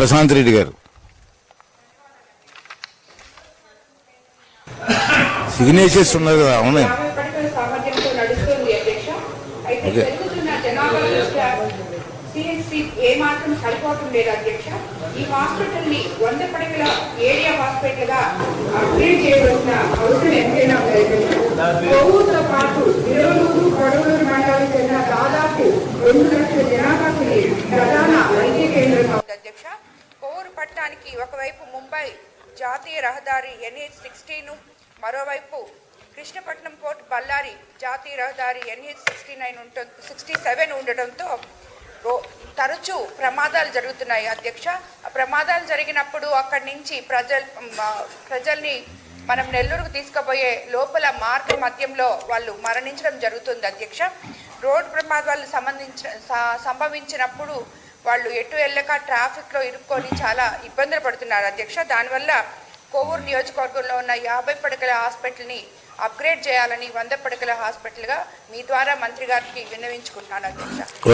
ప్రశాంత్ రెడ్డి గారు సిగ్నేచర్స్ ఉన్నారు కదా అయితే ఓకే. ఏ మాత్రం సరిపోవటం లేదు అధ్యక్ష ఈ హాస్పిటల్ని వంద పడకల ఏరియా హాస్పిటల్గా అప్గ్రేడ్ చేయవలసిన అవసరం ఎంతైనా ఉంది అధ్యక్ష కొవ్వూరుతో పాటు ఇరవూరు కొడవలూరు మండలానికి చెందిన దాదాపు రెండు లక్షల జనాభాకి ప్రధాన వైద్య ఉంది అధ్యక్ష. కోవూరు పట్టణానికి ఒకవైపు ముంబై జాతీయ రహదారి ఎన్హెచ్ సిక్స్టీను మరోవైపు కృష్ణపట్నం పోర్ట్ బళ్ళారి జాతీయ రహదారి ఎన్హెచ్ సిక్స్టీ నైన్ ఉంటుంది సిక్స్టీ సెవెన్ ఉండటంతో రో- తరచూ ప్రమాదాలు జరుగుతున్నాయి అధ్యక్ష. ప్రమాదాలు జరిగినప్పుడు అక్కడి నుంచి ప్రజల్ ప్రజల్ని మనం నెల్లూరుకు తీసుకుపోయే లోపల మార్గ మధ్యంలో వాళ్ళు మరణించడం జరుగుతుంది అధ్యక్ష. రోడ్డు ప్రమాదాలు సంబంధించిన సంభవించినప్పుడు వాళ్ళు ఎటు వెళ్ళక ట్రాఫిక్లో ఇరుక్కొని చాలా ఇబ్బందులు పడుతున్నారు. అధ్యక్ష దానివల్ల కోవూరు నియోజకవర్గంలో ఉన్న యాభై పడకల హాస్పిటల్ని అప్గ్రేడ్ చేయాలని వంద పడకల హాస్పిటల్గా మీ ద్వారా మంత్రి గారికి విన్నవించుకుంటున్నాను అధ్యక్ష.